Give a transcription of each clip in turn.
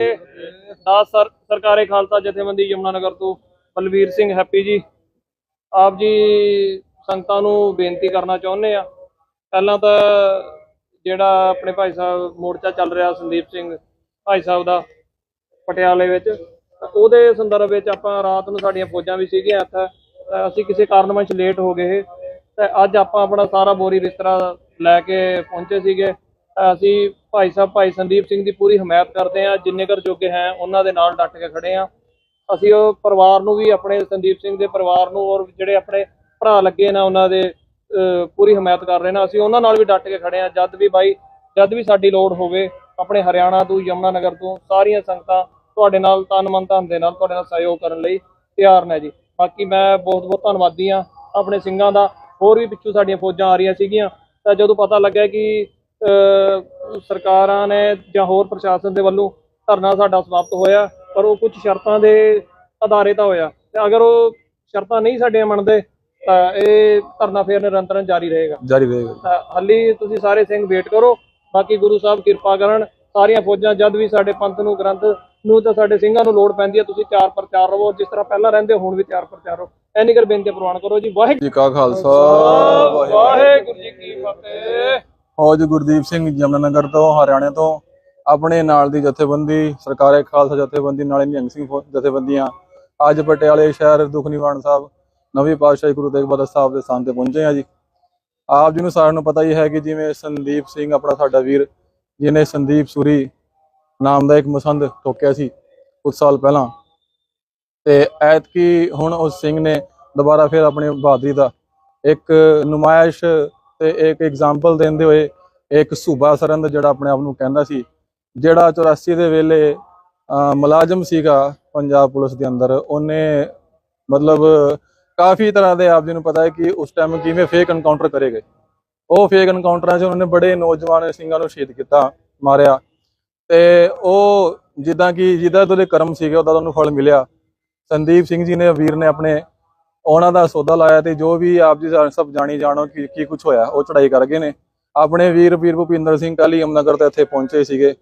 ਦਾਸ ਸਰਕਾਰੇ ਖਾਲਸਾ ਜਥੇਬੰਦੀ ਯਮੁਨਾਨਗਰ ਤੋਂ ਬਲਵੀਰ ਸਿੰਘ ਹੈਪੀ ਜੀ। ਆਪ ਜੀ ਸੰਗਤਾਂ ਨੂੰ ਬੇਨਤੀ ਕਰਨਾ ਚਾਹੁੰਦੇ ਆ। ਪਹਿਲਾਂ ਤਾਂ ਜਿਹੜਾ ਆਪਣੇ ਭਾਈ ਸਾਹਿਬ ਮੋਰਚਾ ਚੱਲ ਰਿਹਾ ਸੰਦੀਪ ਸਿੰਘ ਭਾਈ ਸਾਹਿਬ ਦਾ ਪਟਿਆਲੇ ਵਿੱਚ ਉਹਦੇ ਸੰਦਰਭ ਵਿੱਚ ਆਪਾਂ ਰਾਤ ਨੂੰ ਸਾਡੀਆਂ ਫੌਜਾਂ ਵੀ ਸੀਗੀਆਂ ਇੱਥੇ। ਅਸੀਂ ਕਿਸੇ ਕਾਰਨਵਸ਼ ਲੇਟ ਹੋ ਗਏ ਤੇ ਅੱਜ ਆਪਾਂ ਆਪਣਾ ਸਾਰਾ ਬੋਰੀ ਬਿਸਤਰਾ ਲੈ ਕੇ ਪਹੁੰਚੇ ਸੀਗੇ। ਅਸੀਂ ਭਾਈ ਸਾਹਿਬ, ਭਾਈ ਸੰਦੀਪ ਸਿੰਘ ਦੀ ਪੂਰੀ ਹਮਾਇਤ ਕਰਦੇ ਹਾਂ। ਜਿੰਨੇ ਕਰ ਜੋਗੇ ਹੈ, ਉਹਨਾਂ ਦੇ ਨਾਲ ਡਟ ਕੇ ਖੜੇ ਹਾਂ। ਅਸੀਂ ਉਹ ਪਰਿਵਾਰ ਨੂੰ ਵੀ ਆਪਣੇ ਸੰਦੀਪ ਸਿੰਘ ਦੇ ਪਰਿਵਾਰ ਨੂੰ ਔਰ ਜਿਹੜੇ ਆਪਣੇ ਭਰਾ ਲੱਗੇ ਨਾ, ਉਹਨਾਂ ਦੇ ਪੂਰੀ ਹਮਾਇਤ ਕਰ ਰਹੇ ਨੇ। ਅਸੀਂ ਉਹਨਾਂ ਨਾਲ ਵੀ ਡਟ ਕੇ ਖੜੇ ਹਾਂ। ਜਦ ਵੀ ਬਾਈ, ਜਦ ਵੀ ਸਾਡੀ ਲੋੜ ਹੋਵੇ, ਆਪਣੇ ਹਰਿਆਣਾ ਤੋਂ ਯਮੁਨਾ ਨਗਰ ਤੋਂ, ਸਾਰੀਆਂ ਸੰਗਤਾਂ ਤੁਹਾਡੇ ਨਾਲ ਤਨ ਮਨ ਧਨ ਦੇ ਨਾਲ ਤੁਹਾਡੇ ਨਾਲ ਸਹਿਯੋਗ ਕਰਨ ਲਈ ਤਿਆਰ ਨੇ ਜੀ। ਬਾਕੀ ਮੈਂ ਬਹੁਤ ਬਹੁਤ ਧੰਨਵਾਦੀ ਹਾਂ। ਆਪਣੇ ਸਿੰਘਾਂ ਦਾ ਹੋਰ ਵੀ ਪਿੱਛੋਂ ਸਾਡੀਆਂ ਫੌਜਾਂ ਆ ਰਹੀਆਂ ਸੀਗੀਆਂ। ਤਾਂ ਜਦੋਂ ਪਤਾ ਲੱਗਾ ਕਿ ਸਰਕਾਰਾਂ ਨੇ ਜਾਂ ਹੋਰ ਪ੍ਰਸ਼ਾਸਨ ਦੇ ਵੱਲੋਂ ਧਰਨਾ ਸਾਡਾ ਸਮਾਪਤ ਹੋਇਆ ਪਰ ਉਹ ਕੁਝ ਸ਼ਰਤਾਂ ਦੇ ਆਧਾਰੇ ਤਾਂ ਹੋਇਆ। ਤੇ ਅਗਰ ਉਹ ਸ਼ਰਤਾਂ ਨਹੀਂ ਸਾਡੀਆਂ ਮੰਨਦੇ ਤਾਂ ਇਹ ਧਰਨਾ ਫੇਰ ਨਿਰੰਤਰਨ ਜਾਰੀ ਰਹੇਗਾ। ਜਾਰੀ ਰਹੇਗਾ। ਹਾਲੀ ਤੁਸੀਂ ਸਾਰੇ ਸਿੰਘ ਵੇਟ ਕਰੋ ਬਾਕੀ ਗੁਰੂ ਸਾਹਿਬ ਕਿਰਪਾ ਕਰਨ ਸਾਰੀਆਂ ਫੌਜਾਂ ਜਦ ਵੀ ਸਾਡੇ ਪੰਥ ਨੂੰ ਗ੍ਰੰਥ ਨੂੰ ਤਾਂ ਸਾਡੇ ਸਿੰਘਾਂ ਨੂੰ ਲੋੜ ਪੈਂਦੀ ਹੈ ਤੁਸੀਂ ਚਾਰ ਪਰ ਚਾਰ ਰਹੋ ਜਿਸ ਤਰ੍ਹਾਂ ਪਹਿਲਾਂ ਰਹਿੰਦੇ ਹੁਣ ਵੀ ਚਾਰ ਪਰ ਚਾਰ ਰਹੋ। ਐਨੀ ਕਰ ਬੇਨਤੀ ਪ੍ਰਵਾਨ ਕਰੋ ਜੀ। ਵਾਹਿਗੁਰੂ ਜੀ ਕਾ ਖਾਲਸਾ। ਵਾਹਿਗੁਰੂ ਜੀ ਕੀ ਫਤਿਹ। ਫੌਜ ਗੁਰਦੀਪ ਸਿੰਘ ਜਮਨਾਨਗਰ ਤੋਂ, ਹਰਿਆਣੇ ਤੋਂ, ਆਪਣੇ ਨਾਲ ਦੀ ਜਥੇਬੰਦੀ, ਸਰਕਾਰੇ ਖਾਲਸਾ ਜਥੇਬੰਦੀ, ਨਾਲੇ ਨਿਹੰਗ ਸਿੰਘ ਜਥੇਬੰਦੀਆਂ, ਅੱਜ ਪਟਿਆਲੇ ਸ਼ਹਿਰ ਦੁਖ ਨਿਵਾਰਨ ਸਾਹਿਬ, ਨਵੀਂ ਪਾਤਸ਼ਾਹੀ ਗੁਰੂ ਤੇਗ ਬਹਾਦਰ ਸਾਹਿਬ ਦੇ ਸਥਾਨ ਤੇ ਪਹੁੰਚੇ ਆ ਜੀ। ਆਪ ਜੀ ਨੂੰ ਸਾਰਿਆਂ ਨੂੰ ਪਤਾ ਹੀ ਹੈ ਕਿ ਜਿਵੇਂ ਸੰਦੀਪ ਸਿੰਘ ਆਪਣਾ ਸਾਡਾ ਵੀਰ, ਜਿਹਨੇ ਸੰਦੀਪ ਸੂਰੀ ਨਾਮ ਦਾ ਇੱਕ ਮਸੰਦ ਠੋਕਿਆ ਸੀ ਕੁਝ ਸਾਲ ਪਹਿਲਾਂ। ਤੇ ਐਤਕੀ ਹੁਣ ਉਸ ਸਿੰਘ ਨੇ ਦੁਬਾਰਾ ਫਿਰ ਆਪਣੀ ਬਹਾਦਰੀ ਦਾ ਇੱਕ ਨੁਮਾਇਸ਼ ਤੇ ਇੱਕ ਐਗਜ਼ਾਮਪਲ ਦਿੰਦੇ ਹੋਏ, ਇੱਕ ਸੂਬਾ ਸਰੰਦ ਜਿਹੜਾ ਆਪਣੇ ਆਪ ਨੂੰ ਕਹਿੰਦਾ ਸੀ, ਜਿਹੜਾ 84 ਦੇ ਵੇਲੇ ਮੁਲਾਜ਼ਮ ਸੀਗਾ ਪੰਜਾਬ ਪੁਲਿਸ ਦੇ ਅੰਦਰ, ਉਹਨੇ ਮਤਲਬ ਕਾਫੀ ਤਰ੍ਹਾਂ ਦੇ ਆਪ ਜੀ ਨੂੰ ਪਤਾ ਹੈ ਕਿ ਉਸ ਟਾਈਮ ਕਿਵੇਂ ਫੇਕ ਐਨਕਾਊਂਟਰ ਕਰੇ ਗਏ। ਉਹ ਫੇਕ ਐਨਕਾਊਂਟਰਾਂ 'ਚ ਉਹਨੇ ਬੜੇ ਨੌਜਵਾਨ ਸਿੰਘਾਂ ਨੂੰ ਸ਼ਹੀਦ ਕੀਤਾ, ਮਾਰਿਆ। ਤੇ ਉਹ ਜਿੱਦਾਂ ਕਿ ਜਿੱਦਾਂ ਉਹਦੇ ਕਰਮ ਸੀਗੇ, ਉਹਦਾ ਉਹਨੂੰ ਫਲ ਮਿਲਿਆ। ਸੰਦੀਪ ਸਿੰਘ ਜੀ ਨੇ, ਵੀਰ ਨੇ ਆਪਣੇ ਉਹਨਾਂ ਦਾ ਸੌਦਾ ਲਾਇਆ ਤੇ ਜੋ ਵੀ ਆਪ ਜੀ ਸਭ ਜਾਣੀ ਜਾਣੋ ਕਿ ਕੀ ਕੁਝ ਹੋਇਆ, ਉਹ ਚੜਾਈ ਕਰ ਗਏ ਨੇ। ਆਪਣੇ ਵੀਰ ਵੀਰ ਭੁਪਿੰਦਰ ਸਿੰਘ ਕਾਲੀ ਅਮਨਗਰ ਤੇ ਇੱਥੇ ਪਹੁੰਚੇ ਸੀਗੇ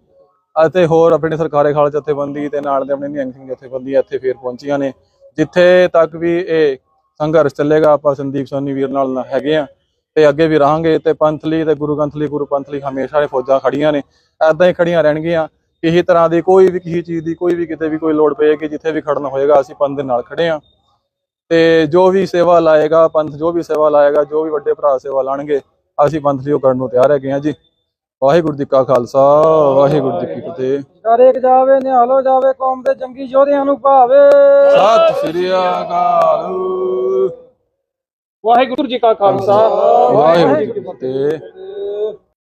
ਅਤੇ ਹੋਰ ਆਪਣੇ ਸਰਕਾਰੇ ਖਾਲ ਜਥੇਬੰਦੀ ਤੇ ਨਾਲ ਦੇ ਆਪਣੇ ਨਿਹੰਗ ਸਿੰਘ ਜਥੇਬੰਦੀ ਇੱਥੇ ਫੇਰ ਪਹੁੰਚੀਆਂ ਨੇ, ਜਿੱਥੇ ਤੱਕ ਵੀ ਇਹ ਸੰਘਰਸ਼ ਚੱਲੇਗਾ, ਆਪਾਂ ਸੰਦੀਪ ਸੋਨੀ ਵੀਰ ਨਾਲ ਹੈਗੇ ਆ ਤੇ ਅੱਗੇ ਵੀ ਰਹਾਂਗੇ ਤੇ ਪੰਥਲੀ ਤੇ ਗੁਰੂ ਗ੍ਰੰਥ ਗੁਰੂ ਪੰਥਲੀ ਹਮੇਸ਼ਾ ਇਹ ਫੌਜਾਂ ਖੜੀਆਂ ਨੇ ਐਦਾਂ ਹੀ ਖੜੀਆਂ ਰਹਿਣਗੀਆਂ। ਕਿਸੇ ਤਰ੍ਹਾਂ ਦੀ ਕੋਈ ਵੀ ਕਿਸੇ ਚੀਜ਼ ਦੀ ਕੋਈ ਵੀ ਕਿਤੇ ਵੀ ਕੋਈ ਲੋੜ ਪਏਗੀ, ਜਿੱਥੇ ਵੀ ਖੜਨਾ ਹੋਏਗਾ, ਅਸੀਂ ਪੰਥ ਦੇ ਨਾਲ ਖੜੇ ਆ ਤੇ ਜੋ ਵੀ ਸੇਵਾ ਲਾਏਗਾ ਪੰਥ ਜੋ ਵੀ ਸੇਵਾ ਲਾਏਗਾ ਜੋ ਵੀ ਵੱਡੇ ਭਰਾ ਸੇਵਾ ਲਾਣਗੇ ਅਸੀਂ ਪੰਥ ਲਈ ਉਹ ਕਰਨ ਨੂੰ ਤਿਆਰ ਹੈਗੇ ਆ ਜੀ। ਵਾਹਿਗੁਰੂ ਜੀ ਕਾ ਖਾਲਸਾ ਵਾਹਿਗੁਰੂ ਜੀ ਕੀ ਫਤਿਹ। ਕਰੇਕ ਜਾਵੇ ਨਿਹਾਲੋ ਜਾਵੇ ਕੌਮ ਦੇ ਜੰਗੀ ਯੋਧਿਆਂ ਨੂੰ ਭਾਵੇ। ਸਤਿ ਸ੍ਰੀ ਅਕਾਲ। ਵਾਹਿਗੁਰੂ ਜੀ ਕਾ ਖਾਲਸਾ। ਵਾਹਿਗੁਰੂ ਜੀ ਕੀ ਫਤਿਹ।